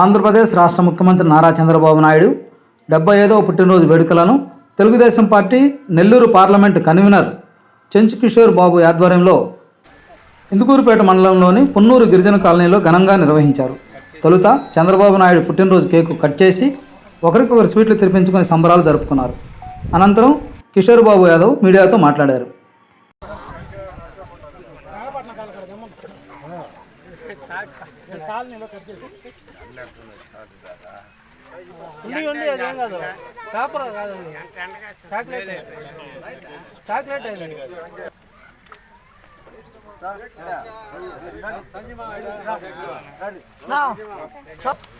ఆంధ్రప్రదేశ్ రాష్ట్ర ముఖ్యమంత్రి నారా చంద్రబాబు నాయుడు డెబ్బై ఐదవ పుట్టినరోజు వేడుకలను Telugu Desam party Nellore parliament convener Chenchu Kishore Babu ఆధ్వర్యంలో ఇందుకూరుపేట మండలంలోని పున్నూరు గిరిజన కాలనీలో ఘనంగా నిర్వహించారు. తొలుత చంద్రబాబు నాయుడు పుట్టినరోజు కేకు కట్ చేసి ఒకరికొకరు స్వీట్లు తెరిపించుకొని సంబరాలు జరుపుకున్నారు. అనంతరం కిషోర్ బాబు యాదవ్ మీడియాతో మాట్లాడారు. ఉండి ఉండి అదేం కాదు. కాపర కాదు. చాక్లెట్. చాక్లెట్ అయింది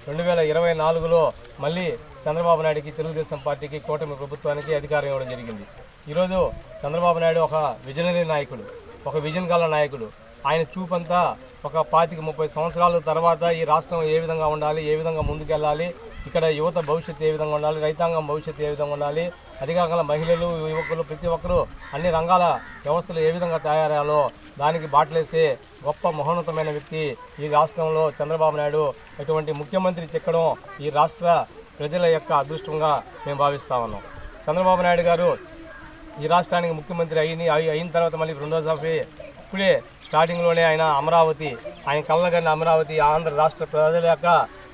రెండు వేల ఇరవై నాలుగులో మళ్ళీ చంద్రబాబు నాయుడుకి తెలుగుదేశం పార్టీకి కూటమి ప్రభుత్వానికి అధికారం ఇవ్వడం జరిగింది. ఈరోజు చంద్రబాబు నాయుడు ఒక విజనరీ నాయకుడు ఒక విజన్ గల నాయకుడు. ఆయన చూపంతా ఒక పాతిక ముప్పై సంవత్సరాల తర్వాత ఈ రాష్ట్రం ఏ విధంగా ఉండాలి ఏ విధంగా ముందుకెళ్ళాలి ఇక్కడ యువత భవిష్యత్తు ఏ విధంగా ఉండాలి రైతాంగం భవిష్యత్తు ఏ విధంగా ఉండాలి అది మహిళలు యువకులు ప్రతి ఒక్కరూ అన్ని రంగాల వ్యవస్థలు ఏ విధంగా తయారయ్యాలో దానికి బాటలేసే గొప్ప మహోన్నతమైన వ్యక్తి ఈ రాష్ట్రంలో చంద్రబాబు నాయుడు. ఇటువంటి ముఖ్యమంత్రి చెక్కడం ఈ రాష్ట్ర ప్రజల యొక్క అదృష్టంగా మేము భావిస్తా ఉన్నాం. చంద్రబాబు నాయుడు గారు ఈ రాష్ట్రానికి ముఖ్యమంత్రి అయిన అయిన తర్వాత మళ్ళీ రెండోసారి ఇప్పుడే స్టార్టింగ్లోనే ఆయన అమరావతి ఆయన కళ్ళగన్న అమరావతి ఆంధ్ర రాష్ట్ర ప్రజల యొక్క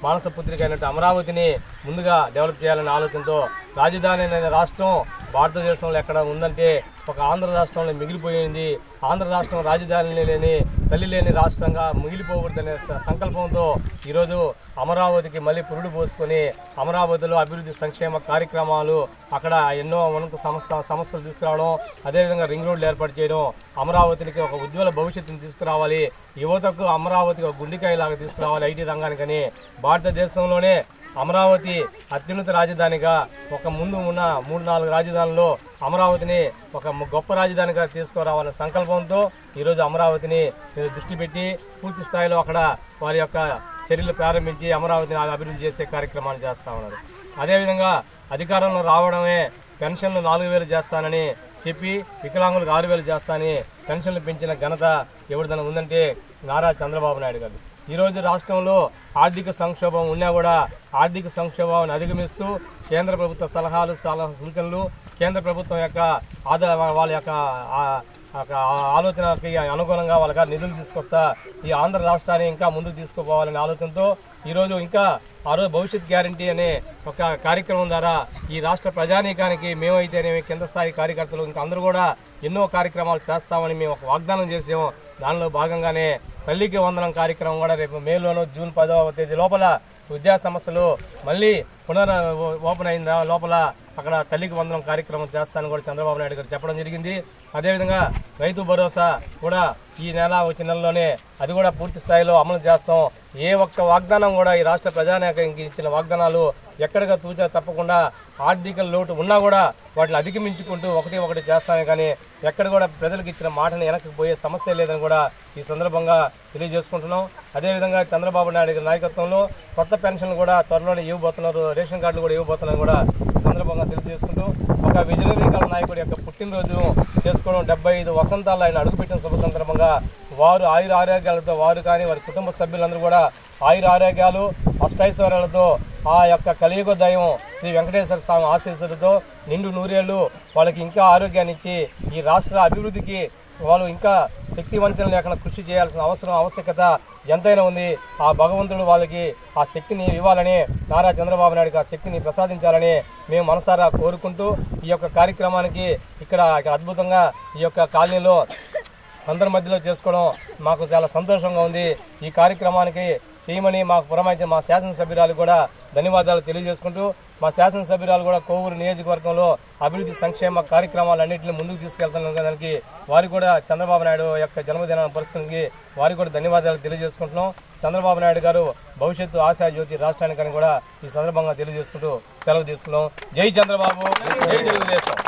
మానస పుత్రిక అయినట్టు అమరావతిని ముందుగా డెవలప్ చేయాలనే ఆలోచనతో రాజధాని అనే రాష్ట్రం భారతదేశంలో ఎక్కడ ఉందంటే ఒక ఆంధ్ర రాష్ట్రంలో మిగిలిపోయింది. ఆంధ్ర రాష్ట్రం రాజధాని లేని తల్లి లేని రాష్ట్రంగా మిగిలిపోకూడదనే సంకల్పంతో ఈరోజు అమరావతికి మళ్ళీ పురుడు పోసుకొని అమరావతిలో అభివృద్ధి సంక్షేమ కార్యక్రమాలు అక్కడ ఎన్నో ఉన్నత సంస్థ సంస్థలు తీసుకురావడం అదేవిధంగా రింగ్ రోడ్లు ఏర్పాటు చేయడం అమరావతికి ఒక ఉజ్వల భవిష్యత్తును తీసుకురావాలి. యువతకు అమరావతికి ఒక గుండెకాయలాగా తీసుకురావాలి ఐటీ రంగానికని. భారతదేశంలోనే అమరావతి అత్యున్నత రాజధానిగా ఒక ముందు ఉన్న మూడు నాలుగు రాజధానుల్లో అమరావతిని ఒక గొప్ప రాజధానిగా తీసుకురావాలనే సంకల్పంతో ఈరోజు అమరావతిని దృష్టి పెట్టి పూర్తి స్థాయిలో అక్కడ వారి యొక్క చర్యలు ప్రారంభించి అమరావతిని అభివృద్ధి చేసే కార్యక్రమాలు చేస్తూ ఉన్నారు. అదేవిధంగా అధికారంలో రావడమే పెన్షన్లు నాలుగు వేలు చేస్తానని చెప్పి వికలాంగులకు ఆరు వేలు చేస్తానని పెన్షన్లు పెంచిన ఘనత ఎవరిదైనా ఉందంటే నారా చంద్రబాబు నాయుడు గారు ఈరోజు రాష్ట్రంలో ఆర్థిక సంక్షోభం ఉన్నా కూడా ఆర్థిక సంక్షోభాన్ని అధిగమిస్తూ కేంద్ర ప్రభుత్వ సలహాలు సలహా సూచనలు కేంద్ర ప్రభుత్వం యొక్క ఆదా వాళ్ళ యొక్క ఆలోచనకి అనుగుణంగా వాళ్ళకి నిధులు తీసుకొస్తా ఈ ఆంధ్ర రాష్ట్రాన్ని ఇంకా ముందుకు తీసుకుపోవాలనే ఆలోచనతో ఈరోజు ఇంకా ఆ రోజు భవిష్యత్ గ్యారంటీ అనే ఒక కార్యక్రమం ద్వారా ఈ రాష్ట్ర ప్రజానీకానికి మేమైతేనేమి కింద స్థాయి కార్యకర్తలు ఇంకా అందరూ కూడా ఎన్నో కార్యక్రమాలు చేస్తామని మేము ఒక వాగ్దానం చేసాము. దానిలో భాగంగానే తల్లికి వందనం కార్యక్రమం కూడా రేపు మేలోను జూన్ పదవ తేదీ లోపల విద్యా సంస్థలు మళ్ళీ పునర్ ఓపెన్ అయిన లోపల అక్కడ తల్లికి వందనం కార్యక్రమం చేస్తానని కూడా చంద్రబాబు నాయుడు గారు చెప్పడం జరిగింది. అదేవిధంగా రైతు భరోసా కూడా ఈ నెల వచ్చే నెలలోనే అది కూడా పూర్తి స్థాయిలో అమలు చేస్తాం. ఏ ఒక్క వాగ్దానం కూడా ఈ రాష్ట్ర ప్రజానాయకానికి ఇచ్చిన వాగ్దానాలు ఎక్కడిగా తూచా తప్పకుండా ఆర్థిక లోటు ఉన్నా కూడా వాటిని అధిగమించుకుంటూ ఒకటి ఒకటి చేస్తానే కానీ ఎక్కడ కూడా ప్రజలకు ఇచ్చిన మాటను వెనక్కి పోయే సమస్య లేదని కూడా ఈ సందర్భంగా తెలియజేసుకుంటున్నాం. అదేవిధంగా చంద్రబాబు నాయుడు నాయకత్వంలో కొత్త పెన్షన్లు కూడా త్వరలోనే ఇవ్వబోతున్నారు. రేషన్ కార్డులు కూడా ఇవ్వబోతున్నారు కూడా ఈ సందర్భంగా తెలియజేసుకుంటూ ఒక విజనరీ నాయకుడు నాయకుడి యొక్క పుట్టినరోజు చేసుకోవడం డెబ్బై ఐదు వసంతాలు ఆయన అడుగుపెట్టిన శుభ సందర్భంగా వారు ఆయుర ఆరోగ్యాలతో వారు కానీ వారి కుటుంబ సభ్యులందరూ కూడా ఆయుర ఆరోగ్యాలు అష్టైశ్వర్యాలతో ఆ యొక్క కలియుగ దైవం శ్రీ వెంకటేశ్వర స్వామి ఆశీస్సులతో నిండు నూరేళ్ళు వాళ్ళకి ఇంకా ఆరోగ్యాన్ని ఇచ్చి ఈ రాష్ట్ర అభివృద్ధికి వాళ్ళు ఇంకా శక్తివంతులు లేకుండా కృషి చేయాల్సిన అవసరం ఆవశ్యకత ఎంతైనా ఉంది. ఆ భగవంతుడు వాళ్ళకి ఆ శక్తిని ఇవ్వాలని నారా చంద్రబాబు నాయుడుకి ఆ శక్తిని ప్రసాదించాలని మేము మనసారా కోరుకుంటూ ఈ యొక్క కార్యక్రమానికి ఇక్కడ అద్భుతంగా ఈ యొక్క కాలనీలో అందరి మధ్యలో చేసుకోవడం మాకు చాలా సంతోషంగా ఉంది. ఈ కార్యక్రమానికి చేయమని మాకు పురమైతే మా శాసనసభ్యురాలు కూడా ధన్యవాదాలు తెలియజేసుకుంటూ మా శాసనసభ్యురాలు కూడా కోవూరు నియోజకవర్గంలో అభివృద్ధి సంక్షేమ కార్యక్రమాలన్నింటినీ ముందుకు తీసుకెళ్తున్న వారు కూడా చంద్రబాబు నాయుడు యొక్క జన్మదినాన్ని పురస్కరించి వారికి కూడా ధన్యవాదాలు తెలియజేసుకుంటున్నాం. చంద్రబాబు నాయుడు గారు భవిష్యత్తు ఆశా జ్యోతి రాష్ట్రానికని కూడా ఈ సందర్భంగా తెలియజేసుకుంటూ సెలవు తీసుకున్నాం. జై చంద్రబాబు జై తెలుగుదేశం.